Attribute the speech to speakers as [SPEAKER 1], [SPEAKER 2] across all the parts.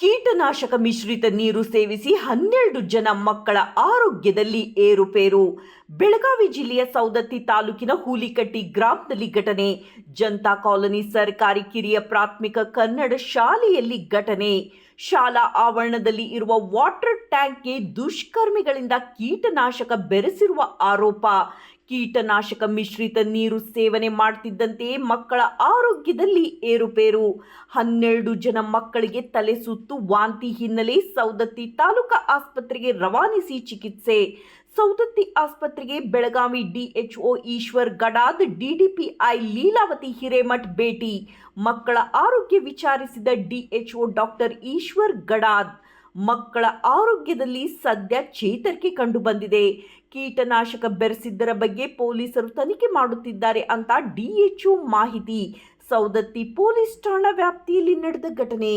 [SPEAKER 1] ಕೀಟನಾಶಕ ಮಿಶ್ರಿತ ನೀರು ಸೇವಿಸಿ ಹನ್ನೆರಡು ಜನ ಮಕ್ಕಳ ಆರೋಗ್ಯದಲ್ಲಿ ಏರುಪೇರು. ಬೆಳಗಾವಿ ಜಿಲ್ಲೆಯ ಸೌದತ್ತಿ ತಾಲೂಕಿನ ಹೂಲಿಕಟ್ಟಿ ಗ್ರಾಮದಲ್ಲಿ ಘಟನೆ. ಜನತಾ ಕಾಲೋನಿ ಸರ್ಕಾರಿ ಕಿರಿಯ ಪ್ರಾಥಮಿಕ ಕನ್ನಡ ಶಾಲೆಯಲ್ಲಿ ಘಟನೆ. ಶಾಲಾ ಆವರಣದಲ್ಲಿ ಇರುವ ವಾಟರ್ ಟ್ಯಾಂಕ್ಗೆ ದುಷ್ಕರ್ಮಿಗಳಿಂದ ಕೀಟನಾಶಕ ಬೆರೆಸಿರುವ ಆರೋಪ. ಕೀಟನಾಶಕ ಮಿಶ್ರಿತ ನೀರು ಸೇವನೆ ಮಾಡ್ತಿದ್ದಂತೆಯೇ ಮಕ್ಕಳ ಆರೋಗ್ಯದಲ್ಲಿ ಏರುಪೇರು. ಹನ್ನೆರಡು ಜನ ಮಕ್ಕಳಿಗೆ ತಲೆ ಸುತ್ತು ವಾಂತಿ ಹಿನ್ನೆಲೆ ಸೌದತ್ತಿ ತಾಲೂಕಾ ಆಸ್ಪತ್ರೆಗೆ ರವಾನಿಸಿ ಚಿಕಿತ್ಸೆ. ಸೌದತ್ತಿ ಆಸ್ಪತ್ರೆಗೆ ಬೆಳಗಾವಿ ಡಿಎಚ್ಒ ಈಶ್ವರ್ ಗಡಾದ್, ಡಿಡಿಪಿಐ ಲೀಲಾವತಿ ಹಿರೇಮಠ್ ಭೇಟಿ. ಮಕ್ಕಳ ಆರೋಗ್ಯ ವಿಚಾರಿಸಿದ ಡಿಎಚ್ಒ ಡಾಕ್ಟರ್ ಈಶ್ವರ್ ಗಡಾದ್ ಮಕ್ಕಳ ಆರೋಗ್ಯದಲ್ಲಿ ಸದ್ಯ ಚೇತರಿಕೆ ಕಂಡುಬಂದಿದೆ. ಕೀಟನಾಶಕ ಬೆರೆಸಿದ್ದರ ಬಗ್ಗೆ ಪೊಲೀಸರು ತನಿಖೆ ಮಾಡುತ್ತಿದ್ದಾರೆ ಅಂತ ಡಿಎಚ್ಒ ಮಾಹಿತಿ. ಸೌದತ್ತಿ ಪೊಲೀಸ್ ಠಾಣಾ ವ್ಯಾಪ್ತಿಯಲ್ಲಿ ನಡೆದ ಘಟನೆ.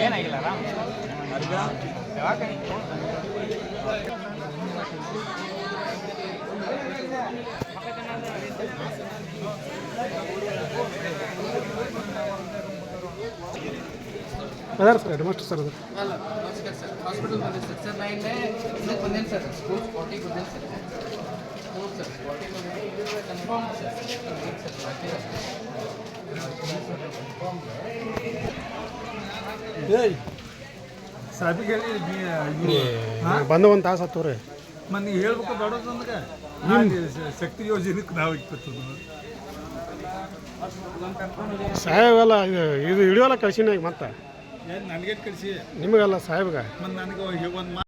[SPEAKER 2] ಏನಾಗಿಲ್ಲ ರಾಮ್ ಯಾವಾಗ
[SPEAKER 3] ಅದಾರ ಸರ್ ಹೆಡ್ ಮಾಸ್ಟರ್ ಸರ್ ಅದು
[SPEAKER 4] ಅಲ್ಲ ನಮಸ್ಕಾರ ಸರ್ ಹಾಸ್ಪಿಟಲ್ ಬಂದಿದೆ ಸರ್. ಸರ್ ನಾ ಇಲ್ಲೇ ಇದಕ್ಕೆ ಬಂದೇನು ಸರ್. ಸ್ಕೂಲ್ ಸ್ಪಾಟಿಗೆ ಬಂದೇನು ಸರ್. ಹ್ಞೂ ಸರ್ ಸ್ಪಾಟಿಗೆ ಬಂದಿದೆ ಇದು ಕನ್ಫರ್ಮ್ ಸರ್. ಸರ್
[SPEAKER 5] ಸಾಬಿಗೆ
[SPEAKER 3] ಬಂದ ಒಂದು ತಾಸು ಹತ್ತು ರೀ
[SPEAKER 5] ಮನೆ ಹೇಳ್ಬೇಕು ದೊಡ್ಡದಂದ್ರೆ ಶಕ್ತಿ ಯೋಜನೆಗೆ ನಾವು ಇಪ್ಪತ್ತು
[SPEAKER 3] ಸಾಹೇಬೆಲ್ಲ ಇದು ಇದು ಹಿಡಿಯೋಲ್ಲ ಕಳ್ಸಿನ ಈಗ ಮತ್ತೆ.
[SPEAKER 5] ನನಗೆ ಕಳಿಸಿ?
[SPEAKER 3] ನಿಮಗಲ್ಲ ಸಾಹೇಬ್ಗೆ?
[SPEAKER 5] ಮತ್ತು ನನಗೆ ಒಂದು